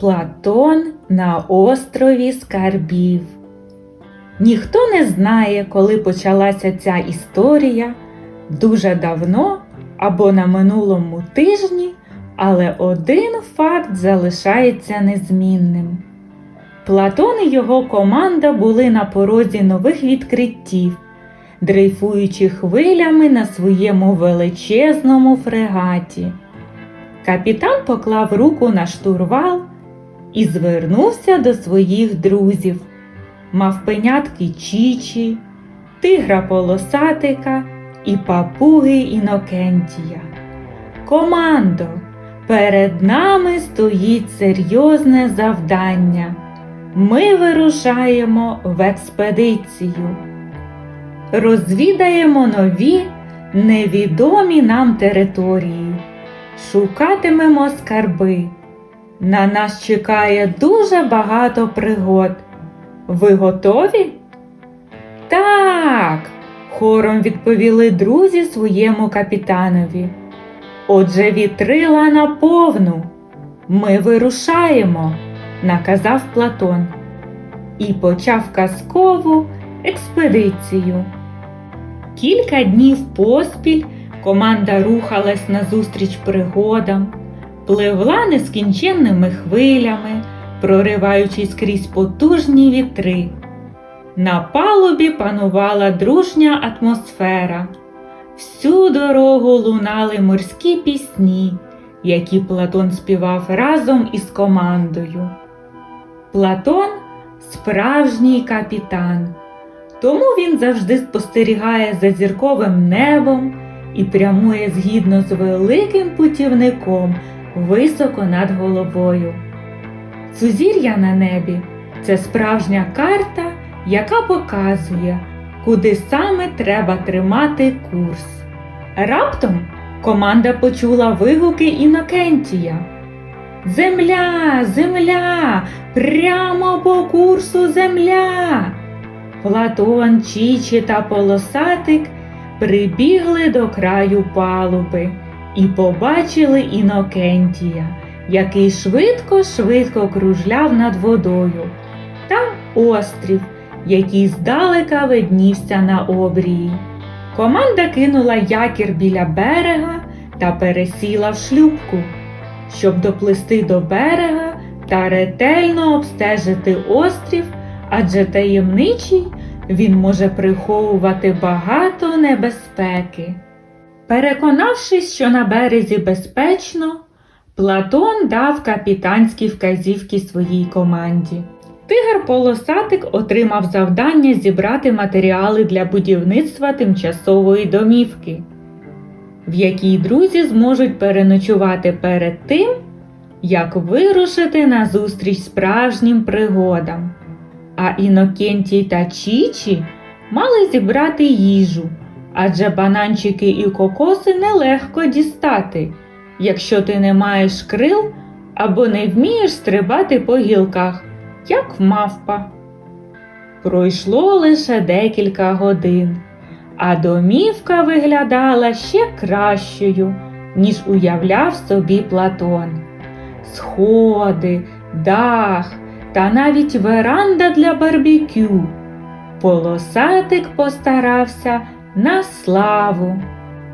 Платон на острові Скарбів. Ніхто не знає, коли почалася ця історія дуже давно або на минулому тижні, але один факт залишається незмінним. Платон і його команда були на порозі нових відкриттів, дрейфуючи хвилями на своєму величезному фрегаті. Капітан поклав руку на штурвал і звернувся до своїх друзів мавпенятки Чічі, тигра полосатика і папуги Інокентія. Командо, перед нами стоїть серйозне завдання. Ми вирушаємо в експедицію. Розвідаємо нові, невідомі нам території. Шукатимемо скарби. На нас чекає дуже багато пригод. Ви готові? Так, хором відповіли друзі своєму капітанові. Отже, вітрила на повну. Ми вирушаємо, наказав Платон і почав казкову експедицію. Кілька днів поспіль команда рухалась назустріч пригодам, пливла нескінченними хвилями, прориваючись крізь потужні вітри. На палубі панувала дружня атмосфера. Всю дорогу лунали морські пісні, які Платон співав разом із командою. Платон справжній капітан, тому він завжди спостерігає за зірковим небом і прямує згідно з великим путівником високо над головою. Сузір'я на небі це справжня карта, яка показує, куди саме треба тримати курс. Раптом команда почула вигуки Інокентія. Земля, земля, прямо по курсу земля. Платон, Чічі та Полосатик прибігли до краю палуби і побачили Інокентія, який швидко-швидко кружляв над водою, та острів, який здалека виднівся на обрії. Команда кинула якір біля берега та пересіла в шлюпку, щоб доплисти до берега та ретельно обстежити острів, адже таємничий він може приховувати багато небезпеки. Переконавшись, що на березі безпечно, Платон дав капітанські вказівки своїй команді. Тигр Полосатик отримав завдання зібрати матеріали для будівництва тимчасової домівки, в якій друзі зможуть переночувати перед тим, як вирушити на зустріч справжнім пригодам. А Інокентій та Чічі мали зібрати їжу, адже бананчики і кокоси нелегко дістати, якщо ти не маєш крил або не вмієш стрибати по гілках як мавпа. Пройшло лише декілька годин, а домівка виглядала ще кращою, ніж уявляв собі Платон. Сходи, дах та навіть веранда для барбекю. Полосатик постарався на славу.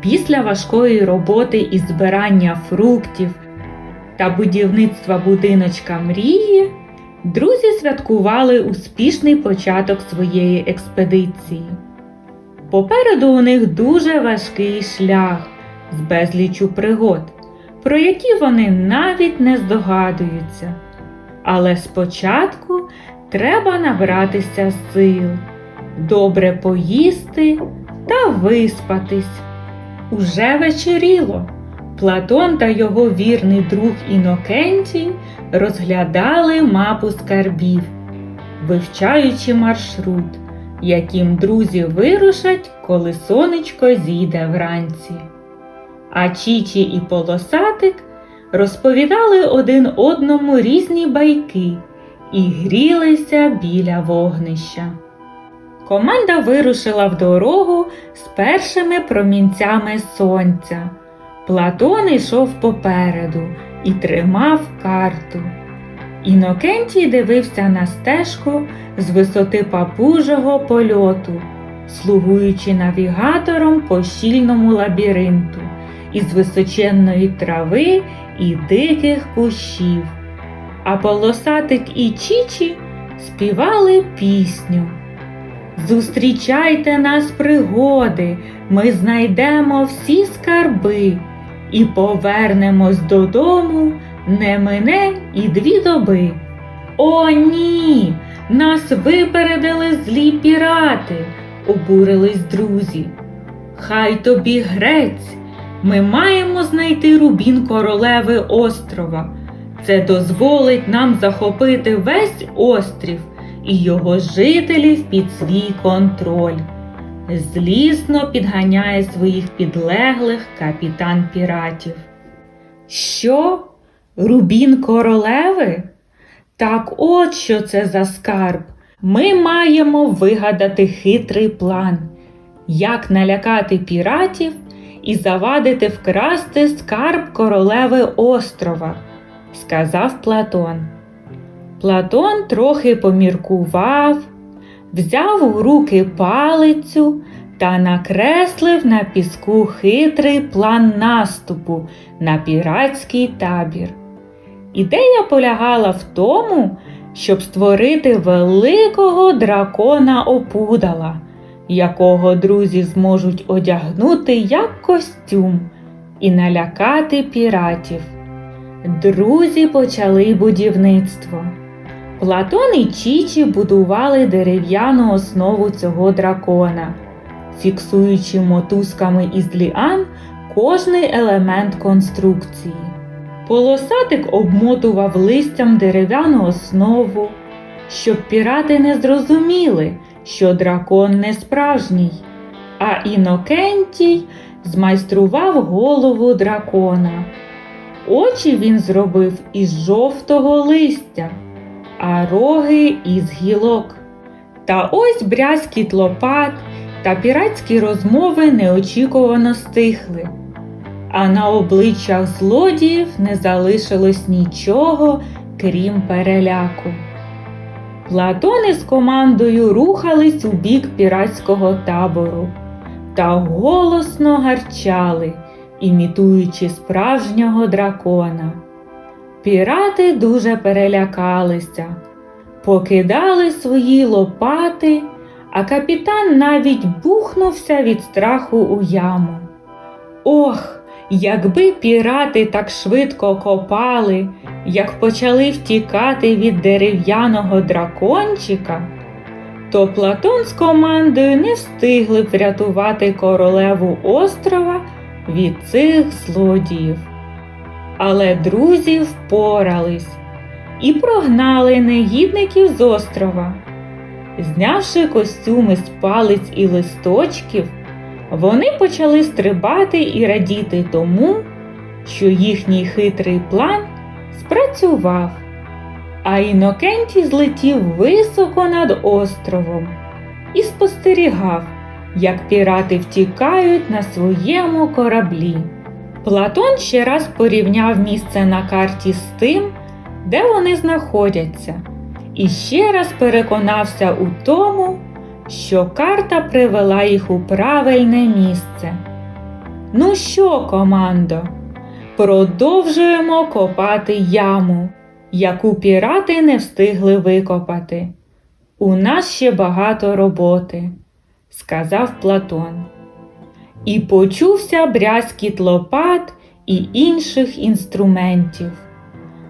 Після важкої роботи із збирання фруктів та будівництва будиночка мрії. Друзі святкували успішний початок своєї експедиції. Попереду у них дуже важкий шлях з безлічу пригод, про які вони навіть не здогадуються. Але спочатку треба набратися сил, добре поїсти та виспатись. Уже вечеріло. Платон та його вірний друг Інокентій розглядали мапу скарбів, вивчаючи маршрут, яким друзі вирушать, коли сонечко зійде вранці. А Чічі і Полосатик розповідали один одному різні байки і грілися біля вогнища. Команда вирушила в дорогу з першими промінцями сонця. Платон йшов попереду і тримав карту. Інокентій дивився на стежку з висоти папужого польоту, слугуючи навігатором по щільному лабіринту із височенної трави і диких кущів. А полосатик і Чічі співали пісню. Зустрічайте нас, пригоди, ми знайдемо всі скарби і повернемось додому не мине і дві доби. О, ні! Нас випередили злі пірати, обурились друзі. Хай тобі грець, ми маємо знайти рубін королеви острова. Це дозволить нам захопити весь острів і його жителів під свій контроль. Злісно підганяє своїх підлеглих капітан піратів. Що? Рубін королеви? Так от що це за скарб. Ми маємо вигадати хитрий план, як налякати піратів і завадити вкрасти скарб королеви острова, сказав Платон. Платон трохи поміркував, взяв у руки палицю та накреслив на піску хитрий план наступу на піратський табір. Ідея полягала в тому, щоб створити великого дракона опудала, якого друзі зможуть одягнути як костюм і налякати піратів. Друзі почали будівництво. Платон і Чічі будували дерев'яну основу цього дракона, фіксуючи мотузками із ліан кожний елемент конструкції. Полосатик обмотував листям дерев'яну основу, щоб пірати не зрозуміли, що дракон не справжній, а Інокентій змайстрував голову дракона. Очі він зробив із жовтого листя, а роги із гілок. Та ось брязкіт лопат та піратські розмови неочікувано стихли а на обличчях злодіїв не залишилось нічого, крім переляку. Платони з командою рухались у бік піратського табору та голосно гарчали, імітуючи справжнього дракона. Пірати дуже перелякалися, покидали свої лопати, а капітан навіть бухнувся від страху у яму. Ох! Якби пірати так швидко копали, як почали втікати від дерев'яного дракончика, то Платон з командою не встигли врятувати королеву острова від цих злодіїв. Але друзі впорались і прогнали негідників з острова. Знявши костюми з палиць і листочків, вони почали стрибати і радіти тому, що їхній хитрий план спрацював, а Інокентій злетів високо над островом і спостерігав, як пірати втікають на своєму кораблі. Платон ще раз порівняв місце на карті з тим, де вони знаходяться, і ще раз переконався у тому, що карта привела їх у правильне місце. Ну що, командо, продовжуємо копати яму, яку пірати не встигли викопати. У нас ще багато роботи, сказав Платон. І почувся брязкіт лопат і інших інструментів.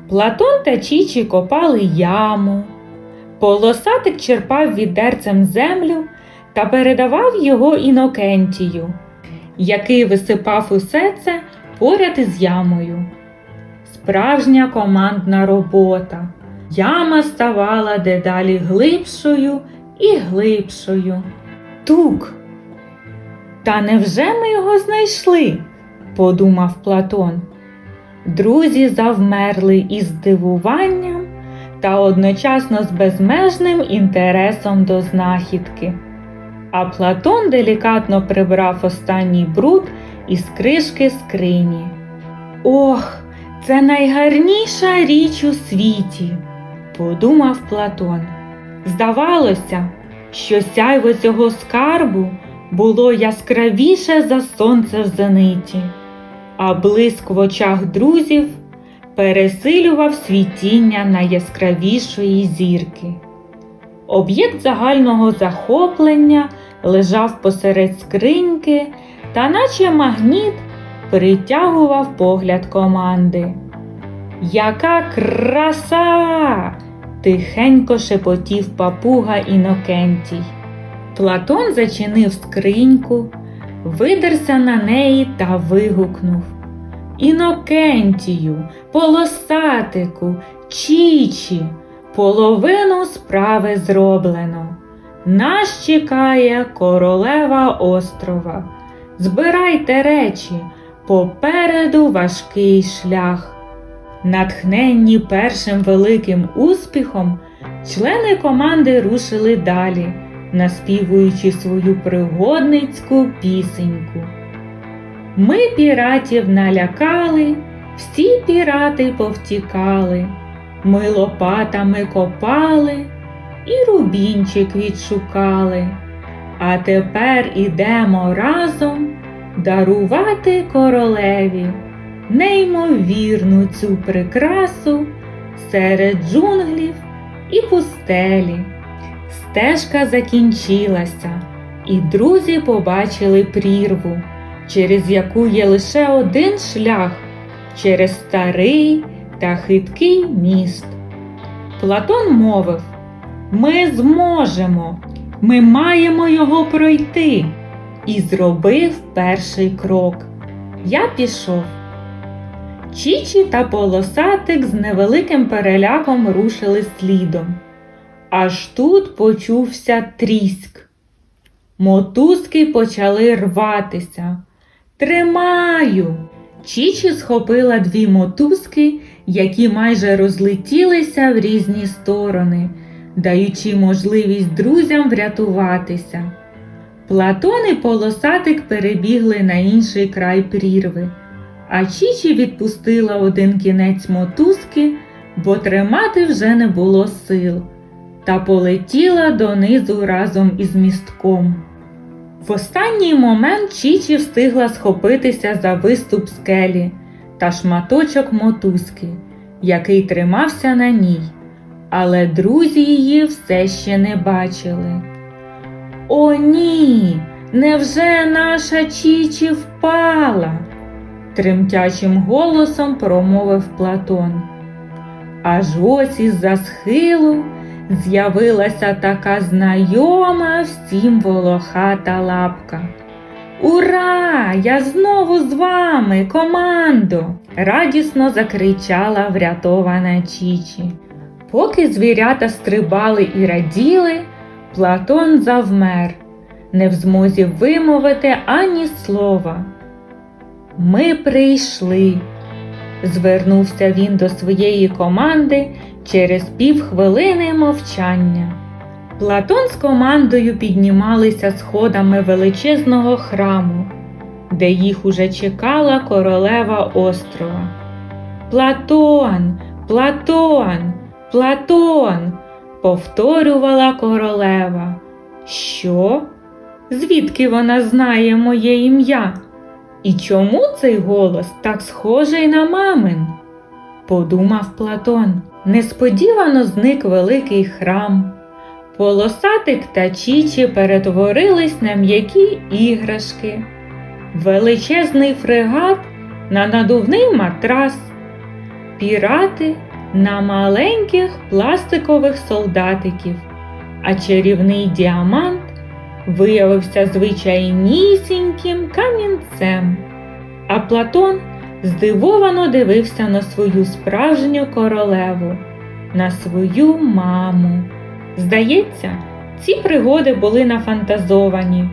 Платон та Чічі копали яму. Полосатик черпав відерцем землю та передавав його Інокентію, який висипав усе це поряд із ямою. Справжня командна робота. Яма ставала дедалі глибшою і глибшою. Тук. Та невже ми його знайшли? подумав Платон. Друзі завмерли із здивуванням та одночасно з безмежним інтересом до знахідки. А Платон делікатно прибрав останній бруд із кришки скрині. Ох, це найгарніша річ у світі, подумав Платон. Здавалося, що сяйво цього скарбу було яскравіше за сонце в зениті, а блиск в очах друзів пересилював світіння найяскравішої зірки. Об'єкт загального захоплення лежав посеред скриньки та, наче магніт, притягував погляд команди. Яка краса! тихенько шепотів папуга Інокентій. Платон зачинив скриньку, видерся на неї та вигукнув Інокентію, полосатику, чічі, половину справи зроблено. Нас чекає королева острова. Збирайте речі, попереду важкий шлях. Натхненні першим великим успіхом, члени команди рушили далі, наспівуючи свою пригодницьку пісеньку. Ми піратів налякали, всі пірати повтікали, ми лопатами копали і рубінчик відшукали. А тепер ідемо разом дарувати королеві неймовірну цю прикрасу серед джунглів і пустелі. Стежка закінчилася, і друзі побачили прірву, через яку є лише один шлях через старий та хиткий міст. Платон мовив: Ми зможемо, ми маємо його пройти. І зробив перший крок. Я пішов. Чічі та полосатик з невеликим переляком рушили слідом. Аж тут почувся тріськ. Мотузки почали рватися. Тримаю! Чічі схопила дві мотузки, які майже розлетілися в різні сторони, даючи можливість друзям врятуватися. Платон і полосатик перебігли на інший край прірви, а Чічі відпустила один кінець мотузки, бо тримати вже не було сил, та полетіла донизу разом із містком. В останній момент Чічі встигла схопитися за виступ скелі та шматочок мотузки, який тримався на ній, але друзі її все ще не бачили. О, ні, невже наша Чічі впала? тремтячим голосом промовив Платон. Аж ось із за схилу з'явилася така знайома всім волохата лапка. Ура! Я знову з вами, командо! радісно закричала врятована Чічі. Поки звірята стрибали і раділи, Платон завмер, не в змозі вимовити ані слова. Ми прийшли, звернувся він до своєї команди через півхвилини мовчання. Платон з командою піднімалися сходами величезного храму, де їх уже чекала королева острова. Платон, Платон, Платон, повторювала королева. Що? Звідки вона знає моє ім'я? І чому цей голос так схожий на мамин? Подумав Платон. Несподівано зник великий храм. Полосатик та Чічі перетворились на м'які іграшки, величезний фрегат на надувний матрас, пірати на маленьких пластикових солдатиків, а чарівний діамант виявився звичайнісіньким камінцем. А Платон здивовано дивився на свою справжню королеву, на свою маму. Здається, ці пригоди були нафантазовані,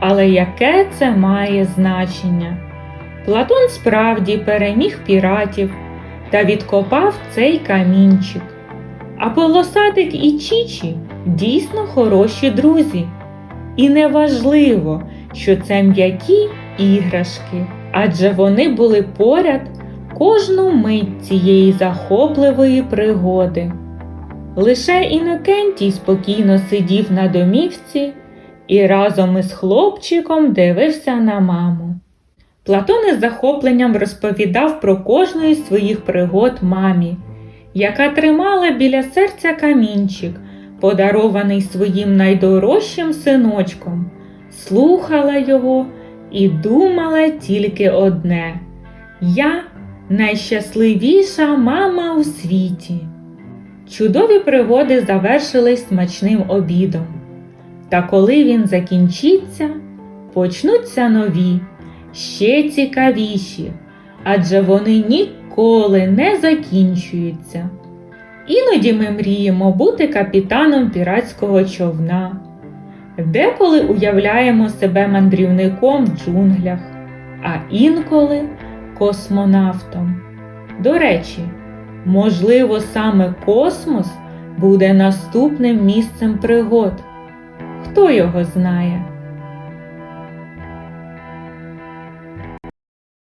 але яке це має значення? Платон справді переміг піратів та відкопав цей камінчик. А полосатик і Чічі дійсно хороші друзі. І неважливо, що це м'які іграшки, адже вони були поряд кожну мить цієї захопливої пригоди. Лише Інокентій спокійно сидів на домівці і разом із хлопчиком дивився на маму. Платон із захопленням розповідав про кожну із своїх пригод мамі, яка тримала біля серця камінчик, подарований своїм найдорожчим синочком, слухала його і думала тільки одне: Я найщасливіша мама у світі. Чудові пригоди завершились смачним обідом. Та коли він закінчиться, почнуться нові, ще цікавіші, адже вони ніколи не закінчуються. Іноді ми мріємо бути капітаном піратського човна, деколи уявляємо себе мандрівником в джунглях, а інколи космонавтом. До речі, можливо, саме космос буде наступним місцем пригод. Хто його знає?